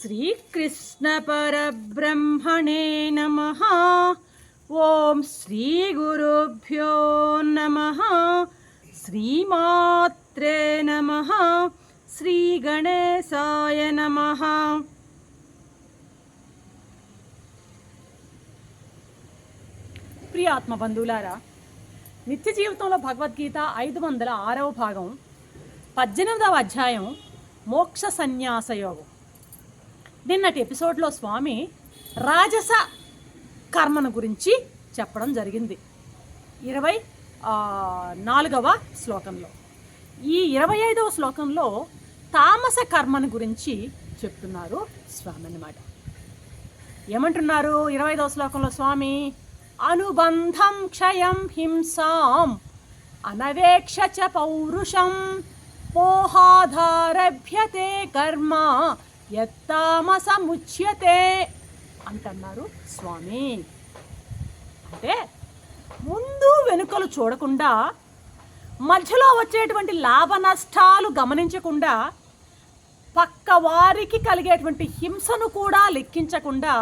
శ్రీకృష్ణపరబ్రహ్మణే నమ. ఓం శ్రీ గురుభ్యో నమ. శ్రీమాత్రే నమ. శ్రీ గణేశాయ నమ. ప్రియాత్మ బంధువులారా నిత్య జీవితంలో భగవద్గీత ఐదు వందల ఆరవ భాగం పద్దెనిమిదవ అధ్యాయం మోక్ష సన్యాస యోగం. నిన్నటి ఎపిసోడ్లో స్వామి రాజస కర్మను గురించి చెప్పడం జరిగింది. ఇరవై నాలుగవ శ్లోకంలో. ఈ ఇరవై ఐదవ శ్లోకంలో తామస కర్మను గురించి చెప్తున్నారు స్వామి అన్నమాట. ఏమంటున్నారు ఇరవై ఐదవ శ్లోకంలో స్వామి? అనుబంధం క్షయం హింసాం అనవేక్ష చ పౌరుషం పోహాధారభ్యతే కర్మ యత్తామసముచ్యతే అంటున్నారు స్వామి. అంటే ముందు వెనుకలు చూడకుండా మధ్యలో వచ్చేటువంటి లాభ నష్టాలు గమనించకుండా పక్క వారికి కలిగేటువంటి హింసను కూడా లెక్కించకుండా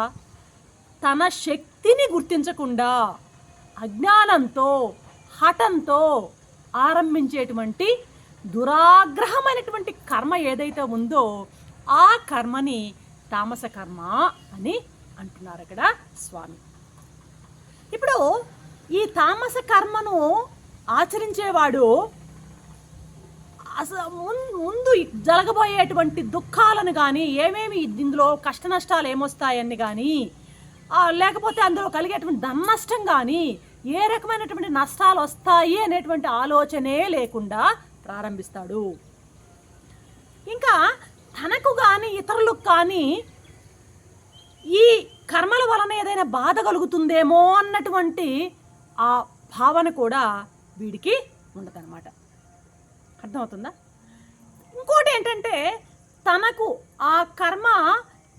తన శక్తిని గుర్తించకుండా అజ్ఞానంతో హఠంతో ఆరంభించేటువంటి దురాగ్రహమైనటువంటి కర్మ ఏదైతే ఉందో ఆ కర్మని తామస కర్మ అని అంటున్నారు అక్కడ స్వామి. ఇప్పుడు ఈ తామస కర్మను ఆచరించేవాడు అసలు ముం- ముందు జరగబోయేటువంటి దుఃఖాలను కానీ ఏమేమి ఇందులో కష్ట నష్టాలు ఏమొస్తాయని కానీ లేకపోతే అందులో కలిగేటువంటి ధన నష్టం కానీ ఏ రకమైనటువంటి నష్టాలు వస్తాయి అనేటువంటి ఆలోచనే లేకుండా ప్రారంభిస్తాడు. ఇంకా తనకు కానీ ఇతరులకు కానీ ఈ కర్మల వలన ఏదైనా బాధ కలుగుతుందేమో అన్నటువంటి ఆ భావన కూడా వీడికి ఉండదన్నమాట. అర్థమవుతుందా? ఇంకోటి ఏంటంటే తనకు ఆ కర్మ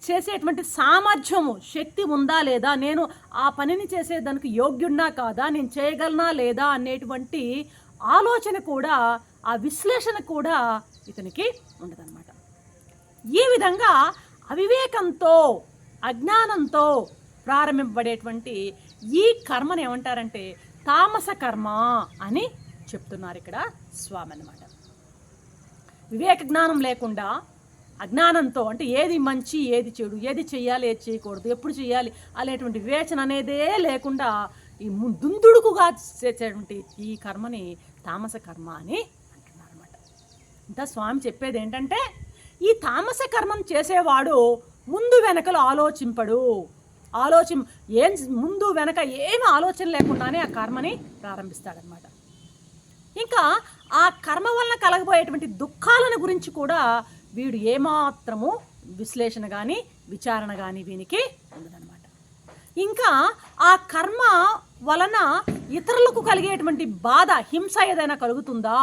చేసేటువంటి సామర్థ్యము శక్తి ఉందా లేదా? నేను ఆ పనిని చేసేదానికి యోగ్యున్నా కాదా? నేను చేయగలనా లేదా? అనేటువంటి ఆలోచన కూడా ఆ విశ్లేషణ కూడా ఇతనికి ఉండదన్నమాట. ఈ విధంగా అవివేకంతో అజ్ఞానంతో ప్రారంభింపబడేటువంటి ఈ కర్మను ఏమంటారంటే తామస కర్మ అని చెప్తున్నారు ఇక్కడ స్వామి అన్నమాట. వివేక జ్ఞానం లేకుండా అజ్ఞానంతో అంటే ఏది మంచి ఏది చెడు ఏది చేయాలి ఏది చేయకూడదు ఎప్పుడు చేయాలి అనేటువంటి వివేచన అనేదే లేకుండా ఈ దుందుడుకుగా చేసేటువంటి ఈ కర్మని తామస కర్మ అని అంటున్నారు అనమాట ఇంకా స్వామి చెప్పేది ఏంటంటే ఈ తామస కర్మం చేసేవాడు ముందు వెనకలు ఆలోచింపడు. ఆలోచిం ఏం ముందు వెనక ఏమి ఆలోచన లేకుండానే ఆ కర్మని ప్రారంభిస్తాడనమాట ఇంకా ఆ కర్మ వలన కలగబోయేటువంటి దుఃఖాలను గురించి కూడా వీడు ఏమాత్రము విశ్లేషణ కానీ విచారణ కానీ వీనికి ఉండదనమాట ఇంకా ఆ కర్మ వలన ఇతరులకు కలిగేటువంటి బాధ హింస ఏదైనా కలుగుతుందా?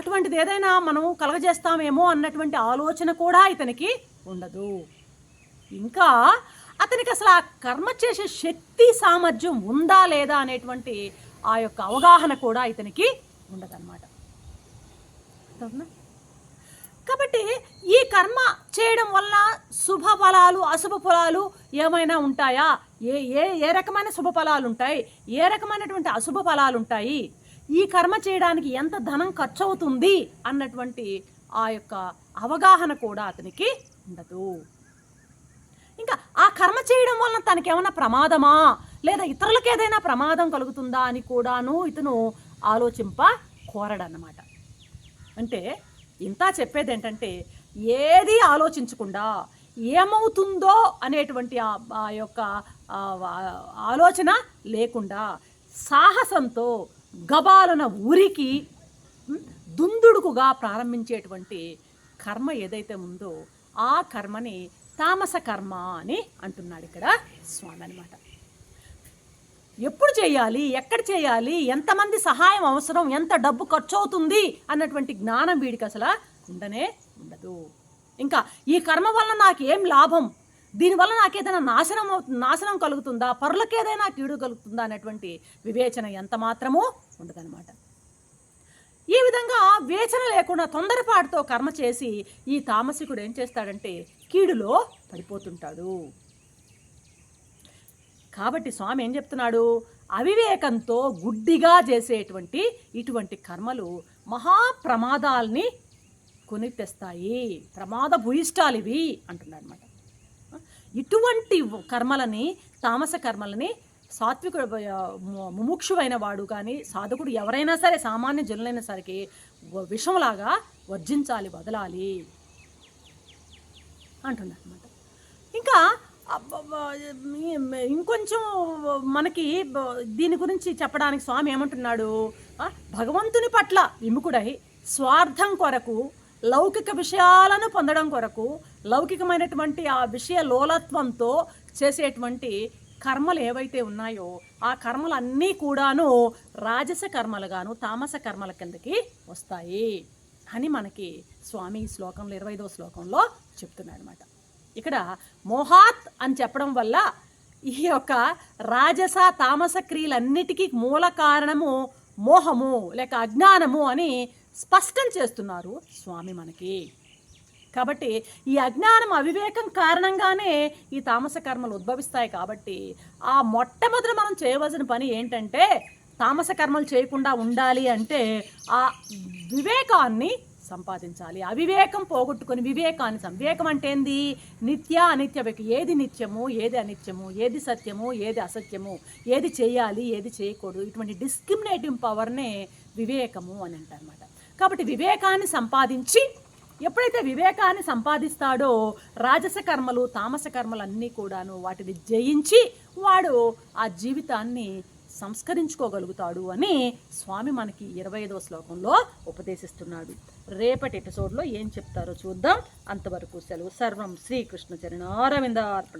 అటువంటిది ఏదైనా మనం కలగజేస్తామేమో అన్నటువంటి ఆలోచన కూడా ఇతనికి ఉండదు. ఇంకా అతనికి అసలు ఆ కర్మ చేసే శక్తి సామర్థ్యం ఉందా లేదా అనేటువంటి ఆ యొక్క అవగాహన కూడా ఇతనికి ఉండదన్నమాట. కాబట్టి ఈ కర్మ చేయడం వల్ల శుభ ఫలాలు అశుభ ఫలాలు ఏమైనా ఉంటాయా? ఏ ఏ ఏ రకమైన శుభ ఫలాలు ఉంటాయి? ఏ రకమైనటువంటి అశుభ ఫలాలు ఉంటాయి? ఈ కర్మ చేయడానికి ఎంత ధనం ఖర్చు అవుతుంది అన్నటువంటి ఆ యొక్క అవగాహన కూడా అతనికి ఉండదు. ఇంకా ఆ కర్మ చేయడం వలన తనకి ఏమైనా ప్రమాదమా? లేదా ఇతరులకు ఏదైనా ప్రమాదం కలుగుతుందా అని కూడాను ఇతను ఆలోచింప కోరడన్నమాట. అంటే ఇంత చెప్పేది ఏంటంటే ఏది ఆలోచించకుండా ఏమవుతుందో అనేటువంటి ఆ ఆ యొక్క ఆలోచన లేకుండా సాహసంతో గబాలన ఉరికి దుందుడుకుగా ప్రారంభించేటువంటి కర్మ ఏదైతే ఉందో ఆ కర్మని తామస కర్మ అని అంటున్నాడు ఇక్కడ స్వామి అనమాట ఎప్పుడు చేయాలి ఎక్కడ చేయాలి ఎంతమంది సహాయం అవసరం ఎంత డబ్బు ఖర్చు అవుతుంది అన్నటువంటి జ్ఞానం వీడికి అసలు ఉండనే ఉండదు. ఇంకా ఈ కర్మ వల్ల నాకు ఏం లాభం? దీనివల్ల నాకేదైనా నాశనం నాశనం కలుగుతుందా? పరులకేదైనా కీడు కలుగుతుందా? అనేటువంటి వివేచన ఎంత మాత్రమూ ఉండదనమాట ఈ విధంగా వేచన లేకుండా తొందరపాటుతో కర్మ చేసి ఈ తామసికుడు ఏం చేస్తాడంటే కీడులో పడిపోతుంటాడు. కాబట్టి స్వామి ఏం చెప్తున్నాడు? అవివేకంతో గుడ్డిగా చేసేటువంటి ఇటువంటి కర్మలు మహా ప్రమాదాల్ని కొని తెస్తాయి ప్రమాద భూయిష్టాలు ఇవి అంటున్నాడు అనమాట ఇటువంటి కర్మలని తామస కర్మలని సాత్వికుడు ముముక్షువైన వాడు కానీ సాధకుడు ఎవరైనా సరే సామాన్య జనులైన సరికి విషంలాగా వర్జించాలి వదలాలి అంటున్నారు అనమాట ఇంకా ఇంకొంచెం మనకి దీని గురించి చెప్పడానికి స్వామి ఏమంటున్నాడు? భగవంతుని పట్ల విముఖుడై స్వార్థం కొరకు లౌకిక విషయాలను పొందడం కొరకు లౌకికమైనటువంటి ఆ విషయ లోలత్వంతో చేసేటువంటి కర్మలు ఏవైతే ఉన్నాయో ఆ కర్మలన్నీ కూడాను రాజస కర్మలుగాను తామస కర్మల కిందకి వస్తాయి అని మనకి స్వామి ఈ శ్లోకంలో ఇరవై ఐదవ శ్లోకంలో చెప్తున్నాడు అనమాట ఇక్కడ మోహాత్ అని చెప్పడం వల్ల ఈ యొక్క రాజస తామస క్రియలన్నిటికీ మూల కారణము మోహము లేక అజ్ఞానము అని స్పష్టం చేస్తున్నారు స్వామి మనకి. కాబట్టి ఈ అజ్ఞానం అవివేకం కారణంగానే ఈ తామస కర్మలు ఉద్భవిస్తాయి కాబట్టి ఆ మొట్టమొదటి మనం చేయవలసిన పని ఏంటంటే తామస కర్మలు చేయకుండా ఉండాలి అంటే ఆ వివేకాన్ని సంపాదించాలి. అవివేకం పోగొట్టుకొని వివేకాన్ని వివేకం అంటే ఏంది? నిత్య అనిత్య ఏది నిత్యము ఏది అనిత్యము ఏది సత్యము ఏది అసత్యము ఏది చేయాలి ఏది చేయకూడదు. ఇటువంటి డిస్క్రిమినేటివ్ పవర్నే వివేకము అని అంటారన్నమాట. కాబట్టి వివేకాన్ని సంపాదించి ఎప్పుడైతే వివేకాన్ని సంపాదిస్తాడో రాజస కర్మలు తామస కర్మలు అన్నీ కూడాను వాటిని జయించి వాడు ఆ జీవితాన్ని సంస్కరించుకోగలుగుతాడు అని స్వామి మనకి ఇరవై ఐదవ శ్లోకంలో ఉపదేశిస్తున్నాడు. రేపటి ఎపిసోడ్లో ఏం చెప్తారో చూద్దాం. అంతవరకు సెలవు. సర్వం శ్రీకృష్ణ చరణారవిందార్పణ.